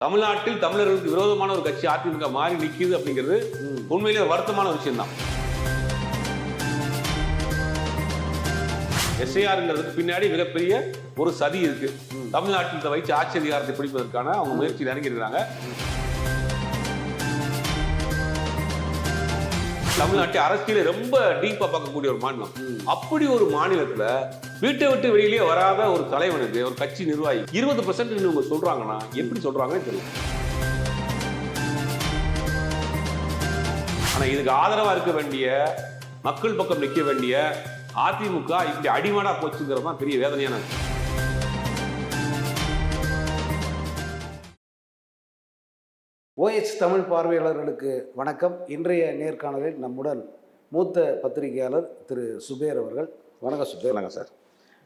தமிழ்நாட்டில் தமிழர்களுக்கு விரோதமான ஒரு கட்சி அதிமுக மாறி நிற்கிது அப்படிங்கிறது உண்மையிலே ஒரு வருத்தமான விஷயம் தான் எஸ்ஐஆருங்கிறதுக்கு பின்னாடி மிகப்பெரிய ஒரு சதி இருக்கு. தமிழ்நாட்டில் இதை வைத்து ஆட்சி அதிகாரத்தை பிடிப்பதற்கான அவங்க முயற்சியில் இறங்கியிருக்காங்க தமிழ்நாட்டை அரசியலை ரொம்ப டீப்பா பார்க்கக்கூடிய ஒரு மாநிலம். அப்படி ஒரு மாநிலத்துல வீட்டை விட்டு வெளியிலேயே வராத ஒரு தலைவனுக்கு ஒரு கட்சி நிர்வாகி. இருபது பர்சன்ட் இவங்க சொல்றாங்கன்னா எப்படி சொல்றாங்கன்னு தெரியும் ஆனா இதுக்கு ஆதரவா இருக்க வேண்டிய மக்கள் பக்கம் நிக்க வேண்டிய அதிமுக இப்படி அடிமடா போச்சுங்கிறது தான் பெரிய வேதனையான ஓஎச் தமிழ் பார்வையாளர்களுக்கு வணக்கம். இன்றைய நேர்காணலில் நம்முடன் மூத்த பத்திரிகையாளர் திரு சுபேர் அவர்கள். வணக்கம் சுபேர். சொல்லுங்க சார்.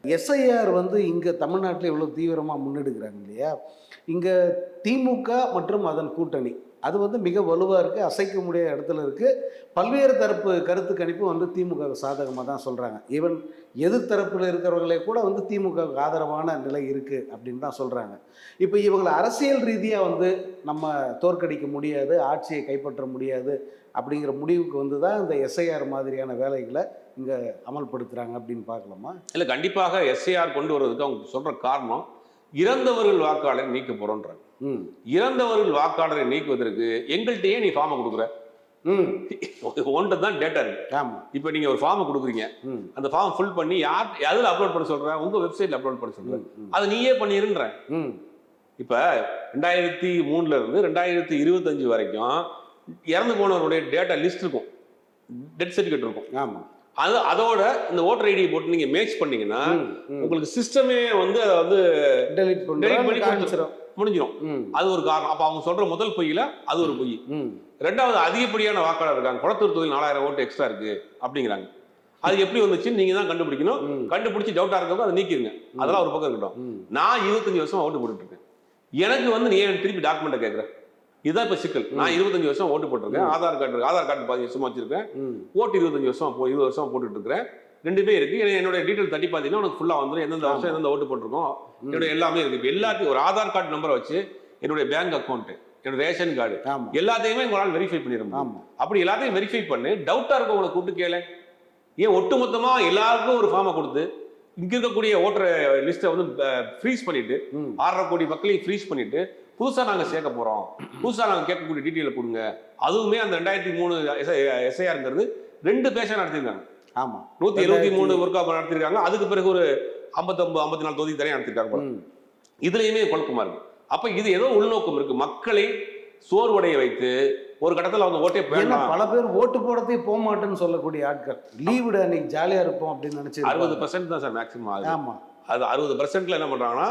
எஸ்ஐஆர் வந்து இங்கே தமிழ்நாட்டில் இவ்வளோ தீவிரமாக முன்னெடுக்கிறாங்க இல்லையா? இங்கே திமுக மற்றும் அதன் கூட்டணி. அது வந்து மிக வலுவாக இருக்குது அசைக்க முடியாத இடத்துல இருக்குது பல்வேறு தரப்பு கருத்து கணிப்பு வந்து திமுக சாதகமாக தான் சொல்கிறாங்க ஈவன் எதிர்த்தரப்பில் இருக்கிறவர்களே கூட வந்து திமுக ஆதரவான நிலை இருக்குது அப்படின்னு தான் சொல்கிறாங்க இப்போ இவங்களை அரசியல் ரீதியாக வந்து நம்ம தோற்கடிக்க முடியாது ஆட்சியை கைப்பற்ற முடியாது அப்படிங்கிற முடிவுக்கு வந்து தான் இந்த எஸ்ஐஆர் மாதிரியான வேலைகளை இங்கே அமல்படுத்துகிறாங்க அப்படின்னு பார்க்கலாமா? இல்லை கண்டிப்பாக எஸ்ஐஆர் கொண்டு வருவதற்கு அவங்க சொல்கிற காரணம் இறந்தவர்கள் வாக்காளர் நீக்க போகிறோன்றாங்க இறந்தவர்கள் வாக்காளரை நீக்குவதற்கு எங்கள்கிட்டயே நீ ஃபார்மை கொடுக்குற. ம். ஒன்றை தான் டேட்டா இருக்கு. இப்போ நீங்க ஒரு ஃபார்மை கொடுக்குறீங்க. அந்த ஃபார்ம் ஃபில் பண்ணி யார் எதில் அப்லோட் பண்ண சொல்றேன் உங்க வெப்சைட்ல அப்லோட் பண்ண சொல்றேன் அதை நீயே பண்ணிருன்றேன். ம். இப்ப ரெண்டாயிரத்தி மூணுல இருந்து ரெண்டாயிரத்தி இருபத்தஞ்சு வரைக்கும் இறந்து போனவருடைய டேட்டா லிஸ்ட் இருக்கும். டெத் சர்டிஃபிகேட் இருக்கும். ஆமாம் அது அதோட இந்த ஓட்டர் ஐடி போட்டு நீங்க மேட்ச் பண்ணீங்கன்னா உங்களுக்கு சிஸ்டமே வந்து அதை வந்து டெலிட் பண்ணி முடிஞ்சிடும் அது ஒரு காரணம். அப்ப அவங்க சொல்ற முதல் பொய்யில அது ஒரு பொய். ரெண்டாவது அதிகப்படியான வாக்காளர் இருக்காங்க. குளத்தூர் தொகுதியில் நாலாயிரம் ஓட்டு எக்ஸ்ட்ரா இருக்கு அப்படிங்கிறாங்க. அது எப்படி வந்துச்சு? நீங்க தான் கண்டுபிடிக்கணும். கண்டுபிடிச்சு டவுட்டா இருக்கவங்க அதை நீக்கிருங்க. அதெல்லாம் ஒரு பக்கம் இருக்கட்டும். நான் இருபத்தஞ்சு வருஷமா ஓட்டு போட்டுட்டு இருக்கேன் எனக்கு வந்து நீ ஏன் திருப்பி டாக்குமெண்ட்டை கேட்குறேன் இதுதான் இப்போ சிக்கல். நான் இருபத்தஞ்சு வருஷம் ஓட்டு போட்டிருக்கேன். ஆதார் கார்டு ஆதார் கார்டு பதினஞ்சு வருஷமா வச்சிருக்கேன். ஓட்டு இருபத்தஞ்சு வருஷம் இருபது வருஷம் போட்டுட்டு இருக்கிறேன் ரெண்டுமே இருக்கு. ஏன்னா என்னோட டீட்டெயில் தட்டி பார்த்தீங்கன்னா உனக்கு ஃபுல்லாக வந்துடும் எந்தெந்த வருஷம் எந்தெந்த ஓட்டு போட்டிருக்கோம். என்னோட எல்லாமே இருக்கு. இப்போ எல்லாத்தையும் ஒரு ஆதார் கார்டு நம்பரை வச்சு என்னுடைய பேங்க் அக்கௌண்ட் என்னோட ரேஷன் கார்டு எல்லாத்தையுமே உங்களால் வெரிஃபை பண்ணிட முடியும். ஆமாம் அப்படி எல்லாத்தையும் வெரிஃபை பண்ணி. டவுட்டா இருக்கவங்களை கூப்பிட்டு கேளு. ஏன் ஒட்டுமொத்தமா எல்லாருக்கும் ஒரு ஃபார்மை கொடுத்து இங்க இருக்கக்கூடிய ஓட்டர் லிஸ்ட்டை வந்து ஃப்ரீஸ் பண்ணிட்டு ஆறரை கோடி மக்களையும் ஃப்ரீஸ் பண்ணிட்டு புதுசா நாங்க சேர்க்க போறோம். புதுசா நாங்க கேட்கக்கூடிய டீட்டெயில கொடுங்க. அதுவுமே அந்த ரெண்டாயிரத்தி மூணு எஸ்ஐஆருங்கிறது ரெண்டு பேஷன் நடத்திருக்காங்க ஆமாம் நூத்தி எழுபத்தி மூணு ஒர்க் நடத்திருக்காங்க. அதுக்கு பிறகு ஒரு ஐம்பத்தொம்பது ஐம்பத்தி நாலு தொகுதி தனியாக நடத்திருக்காங்க இதுலயுமே குழப்பமா இருக்கு. அப்ப இது ஏதோ உள்நோக்கம் இருக்கு. மக்களை சோர்வடைய வைத்து ஒரு கட்டத்துல அவங்க ஓட்டே வேண்டாம். பல பேர் ஓட்டு போடத்தே போக மாட்டேன்னு சொல்லக்கூடிய ஆட்கள். லீவுட அன்னைக்கு ஜாலியா இருப்போம் அப்படின்னு நினைச்சு அறுபது பர்சன்ட் தான் சார் மேக்ஸிமம் ஆகுது. ஆமா. அது அறுபது பர்சன்ட்ல என்ன பண்றாங்கன்னா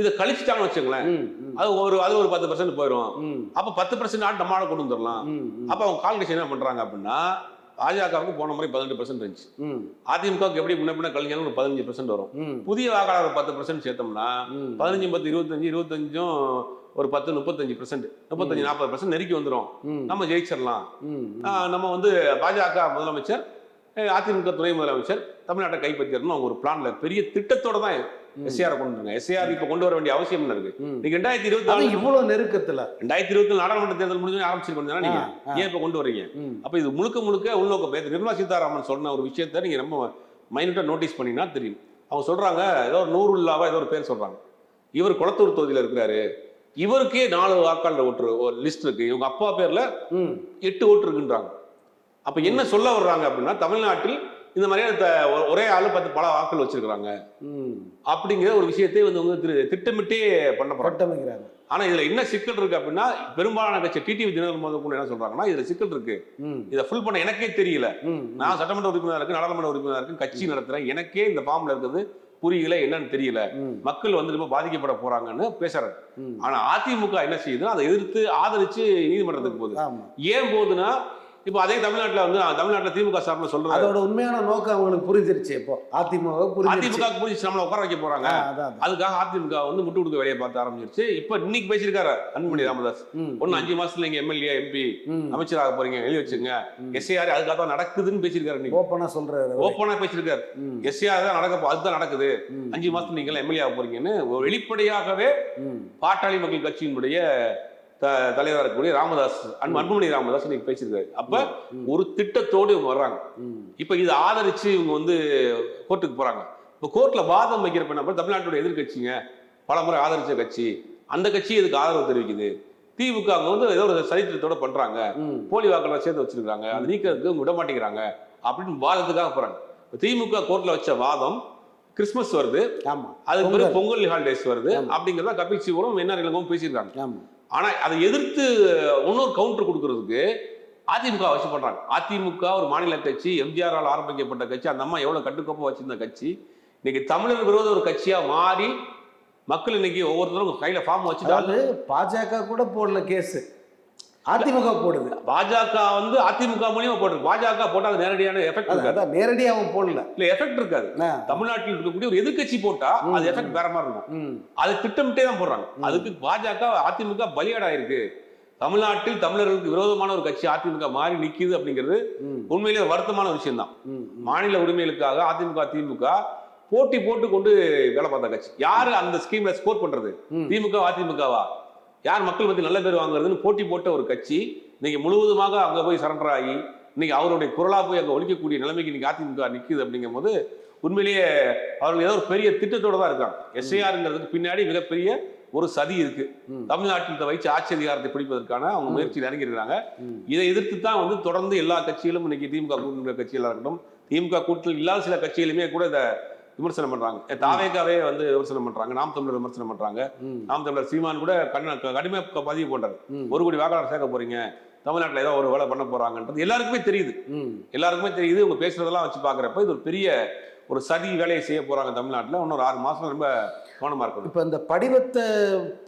இதை கழிச்சிட்டாங்கன்னு வச்சுங்களேன் அது ஒரு அது ஒரு பத்து பர்சன்ட் போயிடும் அப்ப பத்து பர்சன்ட் ஆட்டு நம்மளால கொண்டு வந்துடலாம். அப்ப அவங்க கால்குலேஷன் என்ன பண்றாங்க அப்படின்னா பாஜகவுக்கு போன முறை பதினெட்டு பர்சன்ட் இருந்துச்சு. அதிமுகவுக்கு எப்படி முன்ன பின்ன கழிஞ்சாலும் ஒரு பதினஞ்சு பர்சன்ட் வரும். புதிய வாக்காளர் பத்து பர்சன்ட் சேர்த்தோம்னா பதினஞ்சு பத்து இருபத்தஞ்சு இருபத்தஞ்சும் ஒரு பத்து முப்பத்தஞ்சு பர்சன்ட் முப்பத்தஞ்சு நாற்பது பர்சன்ட் நெருக்கி வந்துடும் நம்ம ஜெயிச்சிடலாம். நம்ம வந்து பாஜக முதலமைச்சர் அதிமுக துணை முதலமைச்சர் தமிழ்நாட்டை கைப்பற்றிடணும் அவங்க ஒரு பிளான்ல பெரிய திட்டத்தோட தான் எஸ்ஆர் கொண்டு வந்தாங்க எஸ்ஆர் இப்ப கொண்டு வர வேண்டிய அவசியம் இருக்கு. நீங்க ரெண்டாயிரத்தி இருபத்தி நாலு இவ்வளவு நெருக்கத்துல. ரெண்டாயிரத்தி இருபத்தி நாடாளுமன்ற தேர்தல் முடிஞ்சு ஆரம்பிச்சிருக்கோம் நீங்க. ஏன் இப்ப கொண்டு வரீங்க? அப்ப இது முழுக்க முழுக்க உள்நோக்கம் நிர்மலா சீதாராமன் சொன்ன ஒரு விஷயத்த நீங்க ரொம்ப மைனூட்டா நோட்டீஸ் பண்ணீங்கன்னா தெரியும். அவங்க சொல்றாங்க ஏதோ ஒரு நூறு இல்லாவா ஏதோ ஒரு பேர் சொல்றாங்க. இவர் குளத்தூர் தொகுதியில இருக்கிறாரு. இவருக்கே நாலு வாக்காளர் ஓட்டு ஒரு லிஸ்ட் இருக்கு. இவங்க அப்பா பேர்ல எட்டு ஓட்டு இருக்குன்றாங்க. அப்ப என்ன சொல்ல வர்றாங்க அப்படின்னா தமிழ்நாட்டில் இந்த மாதிரியான ஒரே ஆளு பத்து பல வாக்கள் வச்சிருக்காங்க ம். அப்படிங்கிற ஒரு விஷயத்தை வந்து திரு- திட்டமிட்டே பண்ண போறாங்க. ஆனா இதுல என்ன சிக்கல் இருக்கு அப்படின்னா பெரும்பாலான கட்சி டிடிவி தினகரன் முதல் கூட என்ன சொல்றாங்கன்னா இதுல சிக்கல் இருக்கு. இதை ஃபுல் பண்ண எனக்கே தெரியல. நான் சட்டமன்ற உறுப்பினர் இருக்கு நாடாளுமன்ற உறுப்பினர் இருக்கு கட்சி நடத்துறேன் எனக்கே இந்த ஃபார்ம்ல இருக்குது புரியல என்னன்னு தெரியல. மக்கள் வந்து ரொம்ப பாதிக்கப்பட போறாங்கன்னு பேசுறாரு. ஆனா அதிமுக என்ன செய்யுதுன்னா அதை எதிர்த்து ஆதரிச்சு நீதிமன்றத்துக்கு போகுது. ஏன் போகுதுன்னா இப்போ அதே தமிழ்நாட்டுல வந்து தமிழ்நாட்டுல திமுக சார்பில் சொல்றாரு அதோட உண்மையான நோக்கம் அவங்களுக்கு புரிஞ்சிருச்சு இப்போ. அதிமுக அதிமுக புரிஞ்சு நம்மளை உட்கார வைக்க போறாங்க. அதுக்காக அதிமுக வந்து முட்டு கொடுக்க வேலையை பார்த்து ஆரம்பிச்சிருச்சு. இப்ப இன்னைக்கு பேசியிருக்காரு அன்புமணி ராமதாஸ். ஒன்னு அஞ்சு மாசத்துல நீங்க எம்எல்ஏ எம்பி அமைச்சராக போறீங்க எழுதி வச்சுங்க. எஸ்ஏஆர் அதுக்காக தான் நடக்குதுன்னு பேசியிருக்காரு ஓப்பனா சொல்றாரு. ஓப்பனா பேசியிருக்காரு. எஸ்ஏஆர் தான் நடக்க அதுதான் நடக்குது. அஞ்சு மாசத்துல நீங்க எம்எல்ஏ ஆக போறீங்கன்னு ஒரு வெளிப்படையாகவே பாட்டாளி மக்கள் கட்சியினுடைய தலைவராக இருக்கக்கூடிய ராமதாஸ் அன்பு அன்புமணி ராமதாஸ் இன்னைக்கு பேசியிருக்காரு. அப்ப ஒரு திட்டத்தோடு இவங்க வர்றாங்க. இப்ப இதை ஆதரிச்சு இவங்க வந்து கோர்ட்டுக்கு போறாங்க. இப்போ கோர்ட்ல வாதம் வைக்கிறப்ப என்ன தமிழ்நாட்டோட எதிர்க்கட்சிங்க பல முறை ஆதரிச்ச கட்சி. அந்த கட்சி இதுக்கு ஆதரவு தெரிவிக்குது. திமுக அங்க வந்து ஏதோ ஒரு சரித்திரத்தோட பண்றாங்க. போலி வாக்களை சேர்த்து வச்சிருக்காங்க அது நீக்கிறதுக்கு விட மாட்டேங்கிறாங்க அப்படின்னு வாதத்துக்காக போறாங்க. திமுக கோர்ட்ல வச்ச வாதம் கிறிஸ்மஸ் வருது. ஆமா. அதுக்கு. பிறகு பொங்கல். ஹாலிடேஸ் வருது. அப்படிங்கிறத கபில் சிவரும் என்ன இளங்கவும் பேசியிருக்காங்க. ஆமா ஆனா அதை எதிர்த்து இன்னொரு கவுண்டர் கொடுக்கறதுக்கு அதிமுக வச்சு பண்றாங்க அதிமுக ஒரு மாநில கட்சி எம்ஜிஆரால் ஆரம்பிக்கப்பட்ட கட்சி அந்த அம்மா எவ்வளவு கட்டுக்கோப்பா வச்சிருந்த கட்சி. இன்னைக்கு தமிழர் விரோத ஒரு கட்சியா மாறி மக்கள் இன்னைக்கு ஒவ்வொருத்தரும் கையில ஃபார்ம் வச்சுட்டு அதாவது பாஜக கூட போடல கேஸ் அதிமுக போடுது. பாஜக வந்து அதிமுக மூலியமா போட்டு பாஜக போட்டா அது நேரடியான எஃபெக்ட் இருக்காது. அதான் நேரடியா அவன் போடல. இல்ல எஃபெக்ட் இருக்காது. தமிழ்நாட்டில் இருக்கக்கூடிய ஒரு எதிர்க்கட்சி போட்டா அது. எஃபெக்ட் வேற மாதிரி இருக்கும். அது திட்டமிட்டே தான் போடுறாங்க. அதுக்கு பாஜக அதிமுக பலியாடா இருக்கு தமிழ்நாட்டில் தமிழர்களுக்கு விரோதமான ஒரு கட்சி அதிமுக மாறி நிக்குது அப்படிங்கிறது ம், உண்மையிலே வருத்தமான விஷயம் தான். மாநில உரிமைகளுக்காக அதிமுக திமுக போட்டி போட்டு கொண்டு வேலை பார்த்த கட்சி. யாரு அந்த ஸ்கீம்ல ஸ்கோர் பண்றது. திமுக அதிமுகவா? யார் மக்கள் பத்தி நல்ல பேர் வாங்குறதுன்னு போட்டி போட்ட ஒரு கட்சி இன்னைக்கு முழுவதுமாக அங்க போய் சரண்டர் ஆகி இன்னைக்கு அவருடைய குரலா போய் அங்க ஒழிக்கக்கூடிய நிலைமைக்கு இன்னைக்கு அதிமுக நிக்குது அப்படிங்கும் போது உண்மையிலேயே அவர்கள் ஏதோ ஒரு பெரிய திட்டத்தோட தான் இருக்காங்க எஸ்ஐஆருங்கிறதுக்கு பின்னாடி மிகப்பெரிய ஒரு சதி இருக்கு. தமிழ்நாட்டில் வைச்சு ஆட்சி அதிகாரத்தை பிடிப்பதற்கான அவங்க. முயற்சியில் இறங்கி இருக்காங்க ம். இதை எதிர்த்து தான் வந்து தொடர்ந்து எல்லா கட்சிகளும் இன்னைக்கு திமுக கூட்டணி கட்சிகளா இருக்கட்டும் திமுக கூட்டத்தில் இல்லாத சில கட்சிகளுமே கூட இதை விமர்சனம் பண்றாங்க. தாவேகாவே வந்து விமர்சனம் பண்றாங்க. நாம் தமிழர் விமர்சனம் பண்றாங்க. நாம் தமிழர் சீமான் கூட கண்ண கடுமையாக பதிவு பண்றாரு ம், ஒரு கோடி வாக்காளர் சேர்க்க போறீங்க. தமிழ்நாட்டில் ஏதோ ஒரு வேலை பண்ண போறாங்கன்றது எல்லாருக்குமே தெரியுது. ம். எல்லாருக்குமே தெரியுது. இவங்க பேசுறதெல்லாம் வச்சு பாக்குறப்ப இது ஒரு பெரிய ஒரு சதி வேலையை செய்ய போறாங்க தமிழ்நாட்டில். இன்னொரு ஆறு மாசம் ரொம்ப கவனமா இருக்கணும். இப்போ இந்த படிவத்தை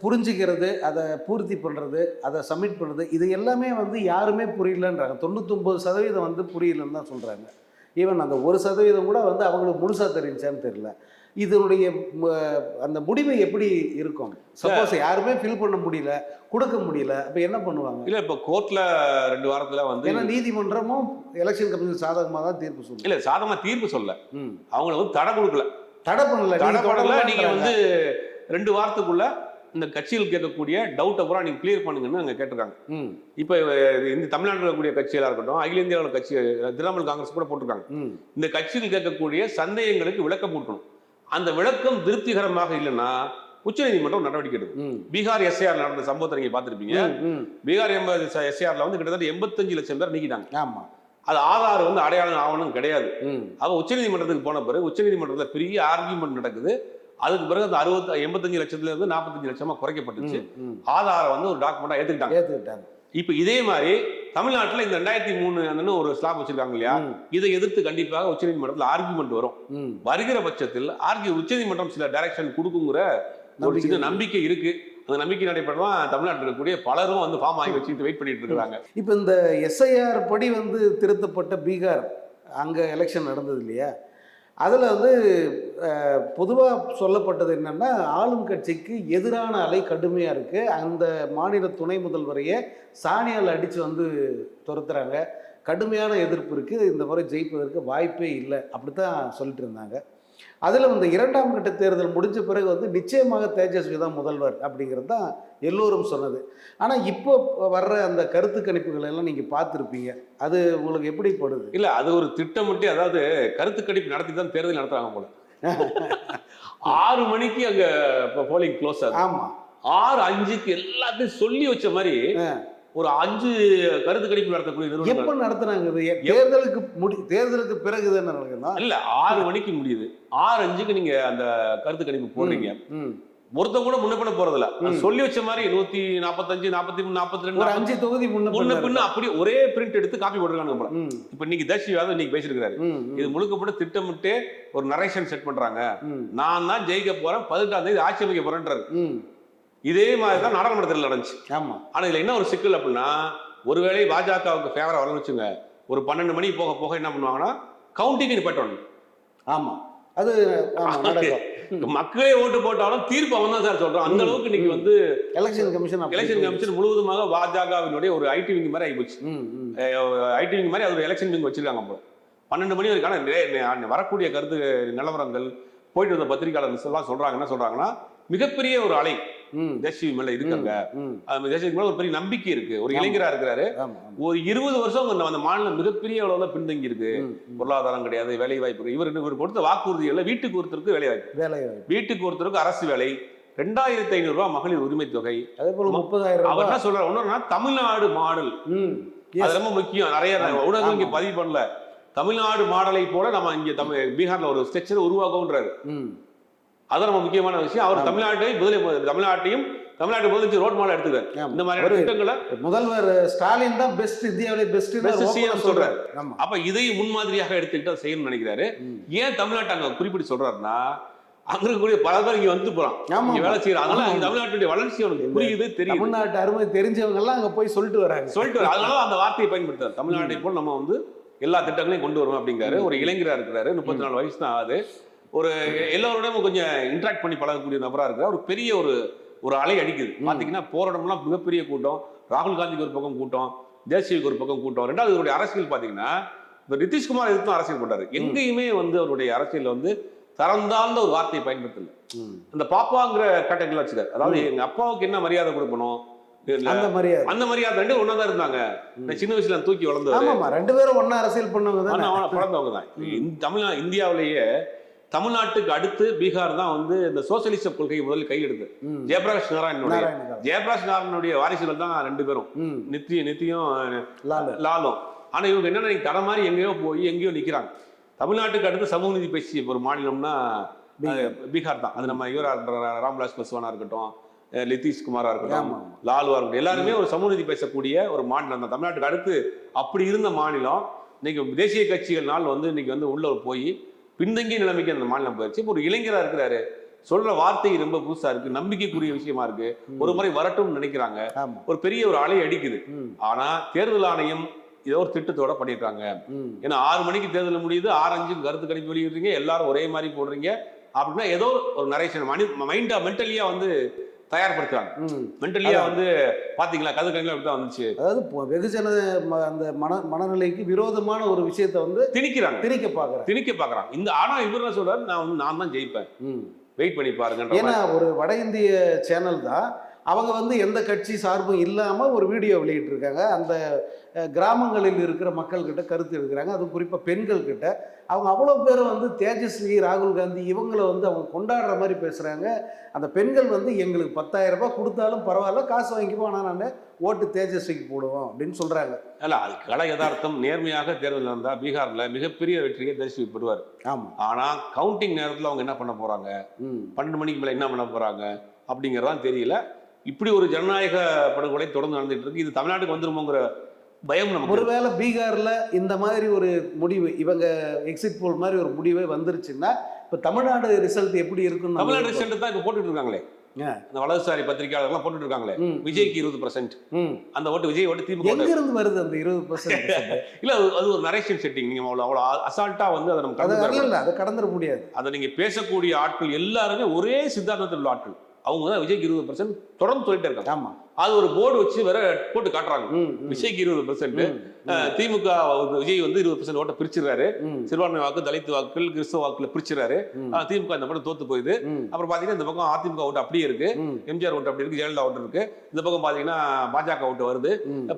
புரிஞ்சுக்கிறது அதை பூர்த்தி பண்ணுறது அதை சப்மிட் பண்ணுறது இது எல்லாமே வந்து யாருமே புரியலன்றாங்க. தொண்ணூத்தொம்பது சதவீதம் வந்து புரியலன்னு தான் சொல்கிறாங்க ஈவன் அந்த ஒரு சதவீதம் கூட வந்து அவங்களுக்கு முழுசாக தெரிஞ்சான்னு தெரியல. இதனுடைய அந்த முடிவு எப்படி இருக்கும்? சப்போஸ் யாருமே ஃபில் பண்ண முடியல கொடுக்க முடியல அப்போ என்ன பண்ணுவாங்க? இல்ல இப்ப கோர்ட்ல ரெண்டு வாரத்துல வந்து ஏன்னா நீதிமன்றமும் எலெக்ஷன் கமிஷன் சாதகமாக தான் தீர்ப்பு சொல்லுங்க இல்ல சாதமா தீர்ப்பு சொல்ல ம். அவங்கள வந்து தடை கொடுக்கல. தடை பண்ணல தடை பண்ணல தொடரலான்றாங்க. நீங்க வந்து ரெண்டு வாரத்துக்குள்ள இந்த கட்சிகள் கேட்கக்கூடிய டவுட்டை பூரா நீங்க கிளியர் பண்ணுங்கன்னு அங்க கேட்டிருக்காங்க. இப்ப இந்த தமிழ்நாட்டில் இருக்கக்கூடிய கட்சிகளா இருக்கட்டும் அகில இந்தியாவில் கட்சி திரிணாமுல் காங்கிரஸ் கூட போட்டிருக்காங்க. இந்த கட்சிகள் கேட்கக்கூடிய சந்தேகங்களுக்கு விளக்கம் கொடுக்கணும். அந்த விளக்கம் திருப்திகரமாக இல்லைன்னா உச்சநீதிமன்றம் நடவடிக்கை எடுக்கும். பீகார் எஸ்ஐஆர் நடந்த சம்பவத்தை நீங்க பார்த்திருப்பீங்க. பீகார் எண்பது எஸ்ஐஆர்ல வந்து கிட்டத்தட்ட எண்பத்தஞ்சு லட்சம் பேர் நீக்கிட்டாங்க. ஆமாம் அது ஆதார் வந்து அடையாளம் ஆவணம் கிடையாது. அவ உச்சநீதிமன்றத்துக்கு போன பிறகு உச்சநீதிமன்றத்தில் பெரிய ஆர்கியூமெண்ட் நடக்குது. அதுக்கு பிறகு அந்த அறுபத்தி எண்பத்தஞ்சு லட்சத்துல இருந்து நாற்பத்தஞ்சு லட்சமா குறைக்கப்பட்டுச்சு. ஆதாரம் வந்து ஒரு டாக்குமெண்டா ஏத்துக்கிட்டாங்க. ஏற்றுக்கிட்டாங்க இப்ப இதே மாதிரி தமிழ்நாட்டுல இந்த ரெண்டாயிரத்தி மூணு ஒரு ஸ்லாப் வச்சிருக்காங்க இல்லையா? இதை எதிர்த்து கண்டிப்பாக உச்சநீதிமன்றத்தில் ஆர்குமெண்ட் வரும். வருகிற பட்சத்தில் ஆர்கியூ உச்சநீதிமன்றம் சில டைரக்ஷன் கொடுக்குங்கிற ஒரு சின்ன. நம்பிக்கை இருக்கு. அந்த நம்பிக்கை நடைபெறதான் தமிழ்நாட்டில் இருக்கக்கூடிய பலரும் வந்து ஃபார்ம் ஆகி வச்சுட்டு வெயிட் பண்ணிட்டு இருக்காங்க இப்போ இந்த எஸ்ஐஆர் படி வந்து திருத்தப்பட்ட பீகார் அங்கே எலெக்ஷன் நடந்தது இல்லையா? அதில் வந்து பொதுவாக சொல்லப்பட்டது என்னென்னா ஆளும் கட்சிக்கு எதிரான அலை கடுமையாக இருக்குது அந்த மாநில துணை முதல்வரையே சாணியால் அடித்து வந்து துரத்துறாங்க. கடுமையான எதிர்ப்பு இருக்குது இந்த முறை ஜெயிப்பதற்கு வாய்ப்பே இல்லை. அப்படி தான் சொல்லிட்டு இருந்தாங்க. அதில் இந்த இரண்டாம் கட்ட தேர்தல் முடிஞ்ச பிறகு வந்து நிச்சயமாக தேஜஸ்வி தான் முதல்வர் அப்படிங்கிறது தான் எல்லோரும் சொன்னது. ஆனால் இப்போ வர்ற அந்த கருத்து கணிப்புகள் எல்லாம் நீங்கள் பார்த்துருப்பீங்க. அது உங்களுக்கு எப்படி படுது? இல்ல அது ஒரு திட்டமிட்டு அதாவது கருத்து கணிப்பு நடத்தி தான் தேர்தல் நடத்துறாங்க போல. ஆறு மணிக்கு அங்க போலிங் க்ளோஸ் ஆகுது. ஆமாம் ஆறு அஞ்சுக்கு எல்லாத்தையும் சொல்லி வச்ச மாதிரி ஒரு அஞ்சு கருத்து கணிப்பு நடத்தக்கூடிய எப்போ நடத்துனாங்க தேர்தலுக்கு முடி தேர்தலுக்கு பிறகு தானே நடக்குதுன்னா இல்ல ஆறு மணிக்கு முடியுது. ஆறு அஞ்சுக்கு நீங்க அந்த கருத்து கணிப்பு போடுறீங்க. ஒருத்தன் கூட முன்ன போறதில்ல. சொல்லி வச்ச மாதிரி நூத்தி நாற்பத்தஞ்சு நாற்பத்தி மூணு நாற்பத்தி ரெண்டு அஞ்சு தொகுதி முன்ன பின்ன அப்படியே ஒரே பிரிண்ட் எடுத்து காப்பி போட்டுருக்காங்க போல இப்ப இன்னைக்கு தர்ஷி யாதவ் இன்னைக்கு பேசியிருக்காரு ம் இது முழுக்கப்பட்டு திட்டமிட்டு ஒரு நரேஷன் செட் பண்றாங்க. நான் தான் ஜெயிக்க போறேன் பதினெட்டாம் தேதி ஆட்சி அமைக்க போறேன்றாரு. இதே மாதிரி தான் நாடாளுமன்றத்தில் நடந்துச்சு. ஆமாம் ஆனா இதுல என்ன ஒரு சிக்கல் அப்படின்னா ஒருவேளை பாஜகவுக்கு ஃபேவரா வரணும்னு வச்சுங்க ஒரு பன்னெண்டு மணி போக போக என்ன பண்ணுவாங்கன்னா கவுண்டிங் நிப்பாட்டணும் ஆமா. அது மக்களே ஓட்டு போட்டாலும் தீர்ப்பு அவன் தான் சார் சொல்றான் அந்த அளவுக்கு இன்னைக்கு. வந்து எலெக்ஷன் கமிஷன் எலெக்ஷன். கமிஷன் முழுவதுமாக பாஜகவினுடைய ஒரு ஐடி விங் மாதிரி ஆகிப்போச்சு ம், ம். ஐடி விங் மாதிரி அது ஒரு எலெக்ஷன் விங் வச்சிருக்காங்க போல பன்னெண்டு மணி நே- வரக்கூடிய கருத்து நிலவரங்கள் போயிட்டு வந்த பத்திரிகையாளர்கள் எல்லாம் சொல்றாங்க என்ன சொல்றாங்கன்னா மிகப்பெரிய ஒரு அலை. தேசிய மேல இருக்காங்க. ம், அது தேசிய மேல ஒரு பெரிய நம்பிக்கை இருக்கு. ஒரு. இளைஞரா இருக்கிறாரு. ஒரு இருபது வருஷம் அந்த- மாநிலம் மிகப்பெரிய அளவுல பின்தங்கி இருக்கு. பொருளாதாரம் கிடையாது வேலை வாய்ப்பு இவர் இவர் கொடுத்த வாக்குறுதிகள்ல வீட்டுக்கு ஒருத்தருக்கு வேலை வாய்ப்பு வேலை. வீட்டுக்கு ஒருத்தருக்கு அரசு வேலை. ரெண்டாயிரத்தி ஐநூறு ரூபாய் மகளிர் உரிமை தொகை. அதே போல முப்பதாயிரம் அவர் என்ன சொல்றாரு? ஒன்னொன்னா தமிழ்நாடு மாடல். அது ரொம்ப முக்கியம். நிறைய. ஊடகங்கள் இங்க. பதிவு பண்ணல. தமிழ்நாடு மாடலை போல நம்ம இங்க தமிழ் பீகார்ல ஒரு ஸ்ட்ரக்சர் உருவாக்கும்ன்றாரு. அதான் நம்ம முக்கியமான விஷயம். அவர். தமிழ்நாட்டை முதலில் தமிழ்நாட்டையும் தமிழ்நாட்டு முதலமைச்சர் ரோட் மாடல் எடுத்துக்காரு ஆமா. இந்த மாதிரியான ஒரு திட்டங்களை முதல்வர் ஸ்டாலின் தான் பெஸ்ட் இந்தியாவிலே பெஸ்ட் Best CM சொல்றாரு. அப்ப இதை முன்மாதிரியாக எடுத்துக்கிட்டு செய்யணும்னு நினைக்கிறாரு. ஏன் தமிழ்நாட்டை அங்க குறிப்பிட்டு சொல்றாருன்னா அங்க இருக்கக்கூடிய பல பேர் இங்க வந்து போறான். வேலை செய்யறாங்க அதனால தமிழ்நாட்டுடைய வளர்ச்சி அவனுக்கு புரியுது தெரியுது. தமிழ்நாட்டு அருமை தெரிஞ்சவங்க எல்லாம் அங்க போய் சொல்லிட்டு வராங்க. சொல்லிட்டு வர- அதனால அந்த வார்த்தையை பயன்படுத்தாரு தமிழ்நாட்டை போல் நம்ம வந்து எல்லா திட்டங்களையும் கொண்டு வருவோம் அப்படிங்கிறாரு. ஒரு இளைஞரா இருக்கிறாரு. முப்பத்தி நாலு வயசு தான் ஆகுது. ஒரு எல்லோரோடையும் கொஞ்சம் இன்ட்ராக்ட் பண்ணி பழகக்கூடிய நபரா இருக்கிறார். ஒரு பெரிய ஒரு ஒரு அலை அடிக்குது. ம். பாத்தீங்கன்னா போற இடம்லாம் மிகப்பெரிய கூட்டம். ராகுல் காந்திக்கு ஒரு பக்கம் கூட்டம் தேசியக்கு ஒரு பக்கம் கூட்டம். ரெண்டாவது இவருடைய அரசியல் பாத்தீங்கன்னா இப்ப நிதிஷ்குமார் எதுக்கும் அரசியல் பண்றாரு. எங்கேயுமே வந்து அவருடைய அரசியல்ல வந்து தரந்தாழ்ந்த ஒரு வார்த்தையை பயன்படுத்தல. அந்த பாப்பாங்கிற கேட்டகரியில் வச்சுக்காரு அதாவது எங்க அப்பாவுக்கு என்ன மரியாதை கொடுக்கணும்? அந்த மாதிரியா அந்த மரியாதை ரெண்டு ஒண்ணா தான் இருந்தாங்க. சின்ன வயசுல தூக்கி வளர்ந்தவர். ஆமாமா ரெண்டு பேரும் ஒண்ணா அரசியல் பண்ணவங்க தானே. பிறந்தவங்க தான். தமிழ்நா இந்தியாவிலேயே தமிழ்நாட்டுக்கு அடுத்து பீகார் தான் வந்து இந்த சோசியலிச கொள்கையை முதல்ல கையெடுத்து. ஜெயபிரகாஷ் நாராயணனுடைய. ஜெயபிரகாஷ் நாராயணனுடைய வாரிசுகள் தான் ரெண்டு பேரும். நித்திய நித்தியும் லாலு லாலும் ஆனா இவங்க என்னன்னா தர மாதிரி எங்கேயோ போய் எங்கேயோ நிக்கிறாங்க தமிழ்நாட்டுக்கு அடுத்து சமூக நீதி பேசிய ஒரு மாநிலம்னா பீகார். தான் அது நம்ம இவரா ராம்விலாஸ் பஸ்வானா இருக்கட்டும் நிதிஷ் குமாரா இருக்கட்டும். லாலுவா இருக்கட்டும் எல்லாருமே ஒரு சமூக நீதி பேசக்கூடிய ஒரு மாநிலம் தான் தமிழ்நாட்டுக்கு அடுத்து அப்படி இருந்த மாநிலம் இன்னைக்கு தேசிய கட்சிகள் நாள் வந்து இன்னைக்கு வந்து உள்ள போய் பின்தங்கிய நிலைமைக்கு அந்த மாநிலம் போயிடுச்சு இப்போ ஒரு இளைஞரா இருக்கிறாரு. சொல்ற வார்த்தை ரொம்ப புதுசா இருக்கு நம்பிக்கைக்குரிய விஷயமா இருக்கு. ஒரு முறை வரட்டும்னு நினைக்கிறாங்க. ஒரு பெரிய ஒரு அலை அடிக்குது. ஆனா தேர்தல் ஆணையம் ஏதோ ஒரு திட்டத்தோட பண்ணிருக்காங்க. ம். ஏன்னா ஆறு மணிக்கு தேர்தல் முடியுது ஆறு அஞ்சுக்கு கருத்து கணிப்பு வெளியிடுறீங்க எல்லாரும் ஒரே மாதிரி போடுறீங்க. அப்படின்னா ஏதோ ஒரு நரேஷன் மனி மைண்டா மென்டலியா வந்து தயார்படுத்துறாங்க. மென்டலியா வந்து பாத்தீங்களா? கதை கணிப்பு அப்படிதான் வந்துச்சு. அதாவது வெகுஜன அந்த மன மனநிலைக்கு விரோதமான ஒரு விஷயத்தை வந்து திணிக்கிறாங்க. திணிக்க பாக்குறேன் திணிக்க பாக்குறாங்க. இந்த ஆனா இவர் என்ன சொல்றாரு? நான் வந்து நான் தான் ஜெயிப்பேன். ம். வெயிட் பண்ணி பாருங்கன்ற ஏன்னா. ஒரு வட இந்திய சேனல் தான் அவங்க வந்து எந்த கட்சி சார்பும் இல்லாமல் ஒரு வீடியோ வெளியிட்டிருக்காங்க. அந்த கிராமங்களில் இருக்கிற மக்கள்கிட்ட கருத்து எடுக்கிறாங்க. அதுவும் குறிப்பாக பெண்கள் கிட்ட அவங்க அவ்வளோ பேரும் வந்து தேஜஸ்வி ராகுல் காந்தி இவங்களை வந்து அவங்க கொண்டாடுற மாதிரி பேசுகிறாங்க அந்த பெண்கள் வந்து எங்களுக்கு பத்தாயிரம் ரூபாய் கொடுத்தாலும் பரவாயில்ல காசு வாங்கிப்போம் ஆனால் நான் ஓட்டு தேஜஸ்விக்கு போடுவோம் அப்படின்னு சொல்கிறாங்க இல்ல அது கல யதார்த்தம் நேர்மையாக தேர்தல் நடந்தா பீகார்ல மிகப்பெரிய வெற்றியை தரிசி பெறுவார். ஆமாம் ஆனா கவுண்டிங் நேரத்துல அவங்க என்ன பண்ண போறாங்க? ம். பன்னெண்டு மணிக்கு மேல என்ன பண்ண போறாங்க? அப்படிங்கறதான் தெரியல. இப்படி ஒரு ஜனநாயக படுகொலை தொடர்ந்து நடந்துட்டு இருக்கு இது தமிழ்நாட்டுக்கு வந்துருமோங்கிற பயம் நமக்கு. ஒருவேளை பீகார்ல இந்த மாதிரி ஒரு முடிவு இவங்க எக்ஸிட் போல் மாதிரி ஒரு முடிவே வந்துருச்சுன்னா இப்போ தமிழ்நாடு ரிசல்ட் எப்படி இருக்குன்னு நம்ம தமிழ்நாடு. ரிசல்ட் தான் இப்ப போட்டுட்டு இருக்காங்களே ஆ. அந்த வலதுசாரி பத்திரிகையாளர்லாம் போட்டுட்டு இருக்காங்களே விஜய்க்கு இருபது பர்சன்ட். அந்த ஓட்டு விஜய் ஓட்டு திமுக எங்க. இருந்து வருது அந்த இருபது பர்சன்ட் இல்ல அது ஒரு நரேஷன் செட்டிங் நீங்க அவ்வளவு அவ்வளவு அசால்ட்டா வந்து அதை நம்ம அது கடந்து அதை கடந்துட முடியாது அதை நீங்க பேசக்கூடிய ஆட்கள் எல்லாருமே ஒரே சித்தாந்தத்தில் உள்ள ஆட்கள் அவங்க தான் விஜய்க்கு இருபது பர்சன்ட் தொடர்ந்து சொல்லிட்டே இருக்காங்க. ஆமா. அது ஒரு போர்டு வச்சு வேற போட்டு காட்டுறாங்க. விஜய்க்கு இருபது பர்சன்ட் திமுக விஜய் வந்து இருபது பர்சன்ட் ஓட்ட பிரிச்சிருக்காரு சிறுபான்மை வாக்கு தலித் வாக்குகள் கிறிஸ்தவ வாக்குல பிரிச்சிருக்காரு திமுக இந்த பக்கம் தோத்து போகுது ம், அப்புறம் பாத்தீங்கன்னா இந்த பக்கம் அதிமுக ஓட்டு அப்படியே இருக்கு. எம்ஜிஆர் ஓட்டு அப்படி இருக்கு ஜெயலலிதா ஓட்டு இருக்கு. இந்த பக்கம் பாத்தீங்கன்னா பாஜக ஓட்டு வருது.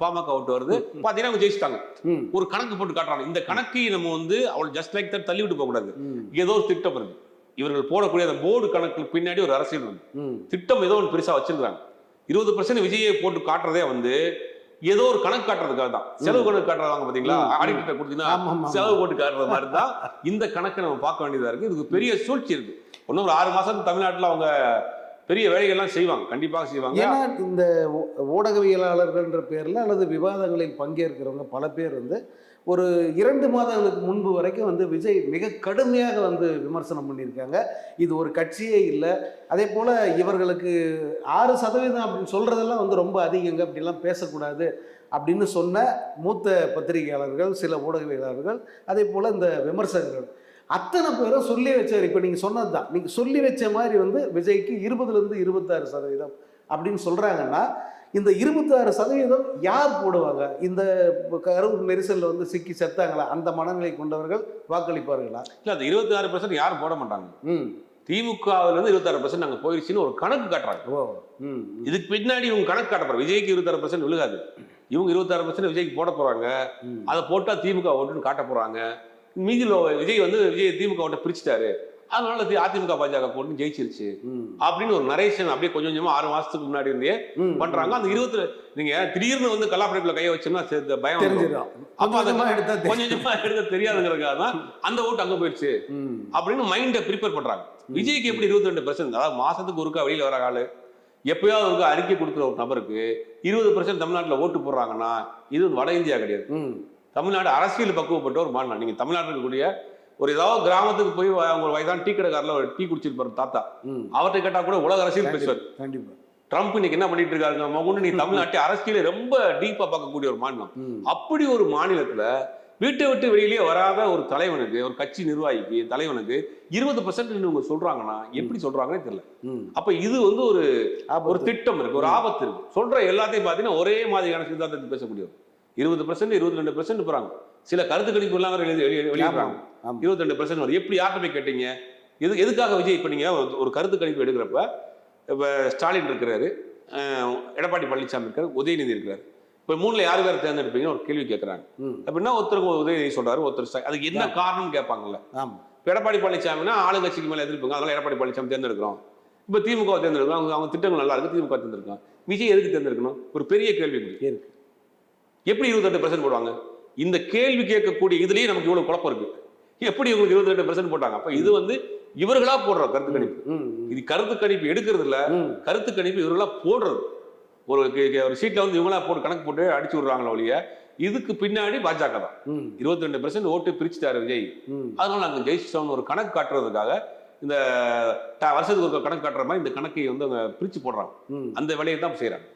பாமக ஓட்டு வருது. பாத்தீங்கன்னா அவங்க ஜெயிச்சிட்டாங்க. ஒரு கணக்கு போட்டு காட்டுறாங்க. இந்த கணக்கை நம்ம வந்து அவள் ஜஸ்ட் லைக் தட் தள்ளி விட்டு போக கூடாது ஏதோ ஒரு திட்டம் இருக்கு இவர்கள் போடக்கூடிய அந்த போர்டு கணக்கு பின்னாடி ஒரு அரசியல் ம். திட்டம் ஏதோ ஒன்று பெருசா வச்சிருக்காங்க இருபது பர்சன்ட் விஜயை போட்டு காட்டுறதே வந்து ஏதோ ஒரு கணக்கு காட்டுறதுக்காக தான். செலவு கணக்கு காட்டுறாங்க பாத்தீங்களா. ஆடிட்டர் கொடுத்தீங்கன்னா செலவு போட்டு காட்டுற மாதிரி தான் இந்த கணக்கை நம்ம பார்க்க வேண்டியதா இருக்கு. இதுக்கு பெரிய சூழ்ச்சி இருக்கு. இன்னும் ஒரு ஆறு மாசம் தமிழ்நாட்டுல அவங்க பெரிய வேலைகள்லாம் செய்வாங்க. கண்டிப்பாக செய்வாங்க. ஏன்னா இந்த ஊடகவியலாளர்கள்ன்ற பேரில் அல்லது விவாதங்களில் பங்கேற்கிறவங்க பல பேர் வந்து ஒரு இரண்டு மாதங்களுக்கு முன்பு வரைக்கும் வந்து விஜய் மிக கடுமையாக வந்து விமர்சனம் பண்ணியிருக்காங்க. இது ஒரு கட்சியே இல்லை. அதே போல் இவர்களுக்கு ஆறு சதவீதம் அப்படின்னு சொல்கிறதெல்லாம் வந்து ரொம்ப அதிகங்க. அப்படிலாம் பேசக்கூடாது அப்படின்னு சொன்ன மூத்த பத்திரிகையாளர்கள் சில ஊடகவியலாளர்கள் அதே போல் இந்த விமர்சகர்கள். அத்தனை பேரும் சொல்லி வச்சார். இப்போ நீங்கள் சொன்னது தான் நீங்கள் சொல்லி வச்ச மாதிரி வந்து விஜய்க்கு இருபதுலேருந்து இருபத்தாறு சதவீதம் அப்படின்னு சொல்கிறாங்கன்னா இந்த இருபத்தாறு சதவீதம் யார் போடுவாங்க? இந்த கரூர் நெரிசலில் வந்து சிக்கி செத்தாங்களா? அந்த மனநிலை கொண்டவர்கள் வாக்களிப்பார்களா? இல்ல அந்த இருபத்தி ஆறு பர்சன்ட் யாரும் போட மாட்டாங்க. ம். திமுகவுல இருந்து இருபத்தாறு பர்சன்ட் அங்க போயிருச்சுன்னு ஒரு கணக்கு காட்டுறாங்க. ஓ. இதுக்கு பின்னாடி இவங்க கணக்கு காட்ட போறாங்க. விஜய்க்கு இருபத்தாறு பர்சன்ட் விழுகாது. இவங்க இருபத்தாறு பர்சன்ட் விஜய்க்கு போட போறாங்க. ம். அதை போட்டா திமுக ஓட்டுன்னு காட்ட போறாங்க. மீதியில் விஜய் வந்து விஜய் திமுக ஓட்டை பிரிச்சுட்டாரு. அதனால தி- அதிமுக பாஜக போட்டு ஜெயிச்சிருச்சு. அப்படின்னு ஒரு நரேஷன் அப்படியே கொஞ்சம் கொஞ்சமா ஆறு மாசத்துக்கு முன்னாடி இருந்தே. பண்றாங்க. அந்த இருபத்தி நீங்க திடீர்னு வந்து கல்லாப்படைப்புல கைய வச்சோம்னா பயம் அப்ப அதை கொஞ்சமா எடுத்தா. கொஞ்சம் எடுக்க தெரியாதுங்கிறதுக்காக தான் அந்த ஓட்டு அங்க போயிடுச்சு அப்படின்னு மைண்டை ப்ரிப்பேர் பண்றாங்க. விஜய்க்கு எப்படி இருபத்தி ரெண்டு பர்சன்ட் அதாவது மாசத்துக்கு ஒருக்கா வெளியில வர ஆளு. எப்பயாவது ஒருக்கா அறிக்கை கொடுக்குற ஒரு நபருக்கு இருபது பர்சன்ட் தமிழ்நாட்டுல ஓட்டு போடுறாங்கன்னா இது வட இந்தியா கிடையாது. தமிழ்நாடு அரசியல் பக்குவப்பட்ட ஒரு மாநிலம். நீங்க தமிழ்நாட்டில் இருக்கக்கூடிய ஒரு ஏதாவது கிராமத்துக்கு போய் அவங்க வயதான டீ கடைக்காரில் ஒரு டீ குடிச்சிருப்பாரு தாத்தா. அவர்கிட்ட கேட்டா கூட உலக அரசியல் பேசுவார். கண்டிப்பா. ட்ரம்ப் இன்னைக்கு என்ன பண்ணிட்டு இருக்காருங்க? மகுண்டு நீ தமிழ்நாட்டை அரசியலை ரொம்ப டீப்பா பார்க்கக்கூடிய ஒரு மாநிலம். அப்படி ஒரு மாநிலத்துல வீட்டை விட்டு வெளியிலேயே வராத ஒரு தலைவனுக்கு ஒரு கட்சி நிர்வாகிக்கு தலைவனுக்கு இருபது பர்சன்ட் இவங்க சொல்றாங்கன்னா எப்படி சொல்றாங்கன்னே தெரியல. அப்ப இது வந்து ஒரு ஒரு. திட்டம் இருக்கு ஒரு ஆபத்து இருக்கு. சொல்ற எல்லாத்தையும் பார்த்தீங்கன்னா ஒரே மாதிரியான சித்தாந்தத்தை பேசக்கூடியவர். இருபது பர்சன்ட் இருபத்தி ரெண்டு பர்சன்ட் போறாங்க. சில கருத்து கணிப்பு வெளியே- வெளியிடுறாங்க. இருபத்தி ரெண்டு பர்சன்ட் வரும். எப்படி யார்கிட்ட போய் கேட்டீங்க? எது எதுக்காக விஜய் இப்ப நீங்க ஒரு- கருத்து கணிப்பு எடுக்கிறப்ப இப்ப ஸ்டாலின் இருக்கிறாரு எடப்பாடி பழனிசாமி இருக்காரு உதயநிதி இருக்கிறாரு. இப்ப மூணுல யார் பேர் தேர்ந்தெடுப்பீங்கன்னு ஒரு கேள்வி கேட்கறாங்க அப்படின்னா ஒருத்தருக்கு உதயநிதி சொல்றாரு ஒருத்தர் அதுக்கு என்ன காரணம் கேட்பாங்கல்ல இப்ப எடப்பாடி பழனிசாமினா ஆளுங்கட்சிக்கு மேல எதிர்ப்புங்க அதனால எடப்பாடி பழனிசாமி தேர்ந்தெடுக்கிறோம். இப்ப திமுக தேர்ந்தெடுக்கிறோம் அவங்க அவங்க திட்டங்கள் நல்லா இருக்கு திமுக தேர்ந்தெடுக்கிறோம் விஜய் எதுக்கு தேர்ந்தெடுக்கணும்? ஒரு பெரிய கேள்வி இருக்கு. எப்படி இருபத்தெட்டு பர்சன்ட் போடுவாங்க? இந்த கேள்வி கேட்கக்கூடிய இதுலயே நமக்கு இவ்வளவு குழப்பம் இருக்கு. எப்படி இவங்களுக்கு இருபத்தெட்டு பர்சன்ட் போட்டாங்க? அப்ப இது வந்து இவர்களா போடுற கருத்து கணிப்பு. இது கருத்து கணிப்பு எடுக்கிறது இல்ல கருத்து கணிப்பு இவர்களா போடுறது. ஒரு ஒரு சீட்ல வந்து இவங்களா போட்டு கணக்கு போட்டு அடிச்சு விடுறாங்களோ ஒழிய இதுக்கு பின்னாடி பாஜக தான். இருபத்தி ரெண்டு பர்சன்ட் ஓட்டு பிரிச்சுட்டாரு விஜய். அதனால நாங்கள் ஜெயிச்சிட்டோம்னு ஒரு கணக்கு காட்டுறதுக்காக இந்த வருஷத்துக்கு ஒரு கணக்கு காட்டுற மாதிரி இந்த கணக்கை வந்து அவங்க பிரிச்சு போடுறாங்க. அந்த வேலையை தான் செய்றாங்க.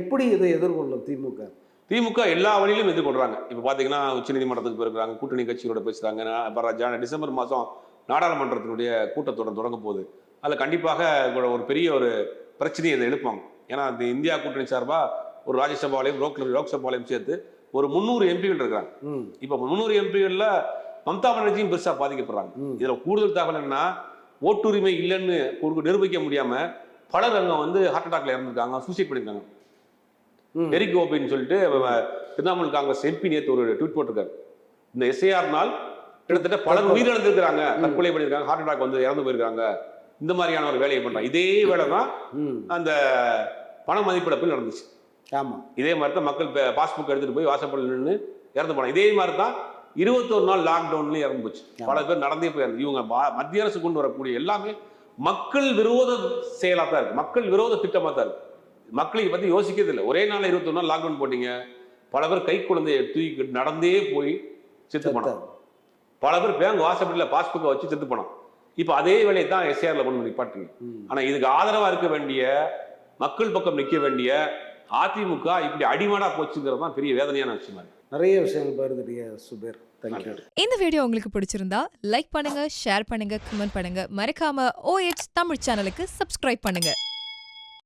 எப்படி இதை எதிர்கொள்ளும் திமுக? திமுக எல்லா வழியிலும் எதிர்கொள்றாங்க இப்போ பார்த்தீங்கன்னா உச்சநீதிமன்றத்துக்கு போயிருக்காங்க கூட்டணி கட்சியோட பேசுறாங்க. அப்புறம் ஜான டிசம்பர் மாதம் நாடாளுமன்றத்தினுடைய கூட்டத்தொடர் தொடங்க போகுது. அதில் கண்டிப்பாக ஒரு- பெரிய ஒரு பிரச்சனையை இதை எழுப்பாங்க ஏன்னா இந்த இந்தியா கூட்டணி சார்பாக ஒரு ராஜ்யசபாலையும் லோக் லோக்சபாலையும் சேர்த்து ஒரு முந்நூறு எம்பிகள் இருக்காங்க இப்போ முந்நூறு எம்பிகளில் மம்தா பானர்ஜியும் பெருசாக பாதிக்கப்படுறாங்க. இதுல கூடுதல் தகவல் என்னன்னா ஓட்டுரிமை இல்லைன்னு நிரூபிக்க முடியாம பலர் அங்க வந்து ஹார்ட் அட்டாக்ல இறந்துருக்காங்க சூசைட் பண்ணிருக்காங்க. ம். எரிக் கோபின்னு சொல்லிட்டு திரிணாமுல் காங்கிரஸ் எம்பி நேத்து ஒரு ட்வீட் போட்டிருக்காரு. இந்த எஸ்ஐஆர் நாள் கிட்டத்தட்ட தற்கொலை. உயிரிழந்திருக்கிறாங்க. தற்கொலை பண்ணியிருக்காங்க. ஹார்ட் அட்டாக் வந்து இறந்து போயிருக்காங்க. இந்த மாதிரியான ஒரு வேலையை பண்றாங்க. இதே வேலை தான் அந்த பண மதிப்பிழப்பில் நடந்துச்சு. ஆமா. இதே மாதிரி தான் மக்கள் பாஸ்புக் எடுத்துட்டு போய் வாசப்படியில் நின்று இறந்து போனாங்க. இதே மாதிரி தான் இருபத்தொரு நாள் லாக்டவுன்லயும் இறந்து போச்சு. பல பேர் நடந்தே போய் இவங்க மத்திய அரசு கொண்டு வரக்கூடிய எல்லாமே மக்கள் விரோத செயலா தான் இருக்கு. மக்கள் விரோத திட்டமா தான் இருக்கு. மக்கள் இதை பத்தி யோசிக்கிறது இல்லை ஒரே நாள் இருபத்தொரு நாள் லாக்டவுன் போட்டீங்க. பல பேர் கை குழந்தைய தூக்கி நடந்தே போய் செத்து செத்தாரு. பல பேர் பேங்க் வாசப்படியில் பாஸ்புக்கை வச்சு செத்து போனாங்க இப்போ அதே வேலையை தான் எஸ்ஏஆர்ல கொண்டு நிப்பாட்டுங்க. ஆனா இதுக்கு ஆதரவா இருக்க வேண்டிய மக்கள் பக்கம் நிக்க வேண்டிய அதிமுக இப்படி அடிமாடா போச்சுங்கிறது தான் பெரிய வேதனையான விஷயமா இருக்கு. நிறைய விஷயங்கள் பகிர்ந்துட்டீங்க சுபேர். தேங்க்யூ இந்த வீடியோ உங்களுக்கு பிடிச்சிருந்தா லைக் பண்ணுங்க ஷேர் பண்ணுங்க கமெண்ட் பண்ணுங்க. மறக்காம OH தமிழ் சேனலுக்கு சப்ஸ்கிரைப் பண்ணுங்க.